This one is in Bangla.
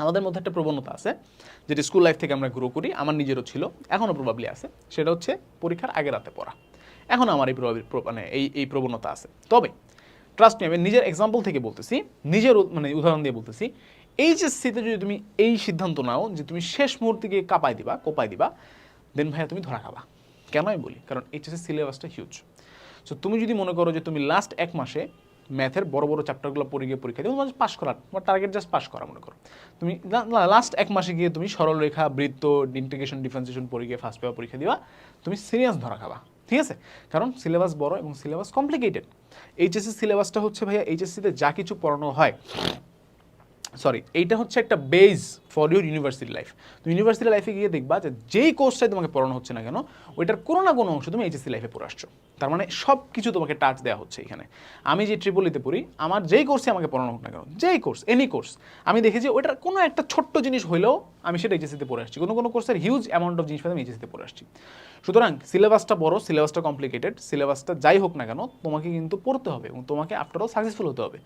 আমাদের মধ্যে একটা প্রবণতা আছে, যেটা স্কুল লাইফ থেকে আমরা গ্রো করি, আমার নিজেরও ছিল, এখনও প্রবাবলি আছে, সেটা হচ্ছে পরীক্ষার আগে রাতে পড়া। এখন আমার এই মানে এই এই প্রবণতা আছে। তবে ট্রাস্ট মি আমি নিজের এক্সাম্পল থেকে বলতেছি, নিজের মানে উদাহরণ দিয়ে বলতেছি, এইচএসসিতে যদি তুমি এই সিদ্ধান্ত নাও যে তুমি শেষ মুহূর্তে গিয়ে কাপাই দিবা কোপাই দিবা দেন ভাইয়া তুমি ধরা খাবা। কেন আমি বলি? কারণ এইচএসসি সিলেবাসটা হিউজ সো তুমি যদি মনে করো যে তুমি লাস্ট এক মাসে ম্যাথের বড় বড় চ্যাপ্টারগুলো পড়ে গিয়ে পরীক্ষা দিও তোমার পাশ করার, তোমার টার্গেট জাস্ট পাশ করা, মনে করো। তুমি লাস্ট এক মাসে গিয়ে তুমি সরলরেখা, বৃত্ত ইন্টিগ্রেশন ডিফারেন্সিয়েশন পড়ে গিয়ে ফার্স্ট পেপার পরীক্ষা দিবা, তুমি সিরিয়াস ধরা খাবা, ঠিক আছে? কারণ সিলেবাস বড় এবং সিলেবাস কমপ্লিকেটেড এইচএসসি সিলেবাসটা হচ্ছে ভাইয়া এইচএসসিতে যা কিছু পড়ানো হয় সরি এইটা হচ্ছে একটা base for your university life তুমি ইউনিভার্সিটি লাইফে গিয়ে দেখবা যে যেই কোর্সটাই তোমাকে পড়ানো হচ্ছে না কেন, ওইটার কোনো না কোনো অংশ তুমি এইচএসসি লাইফে পড়ে আসছো। তার মানে সব কিছু তোমাকে টাচ দেওয়া হচ্ছে এখানে। আমি যে ট্রিপলিতে পড়ি, আমার যেই কোর্সে আমাকে পড়ানো হোক না কেন, যেই কোর্স এনি কোর্স আমি দেখেছি ওইটার কোনো একটা ছোট্ট জিনিস হলেও আমি সেটা এইচএসসিতে পড়ে আসছি। কোনো কোনো কোর্সের হিউজ অ্যামাউন্ট অফ জিনিস আমি এইচএসসিতে পড়ে আসছি। সুতরাং সিলেবাসটা বড় সিলেবাসটা কমপ্লিকেটেড সিলেবাসটা যাই হোক না কেন, তোমাকে কিন্তু পড়তে হবে এবং তোমাকে আফটার অল সাকসেসফুল হতে হবে।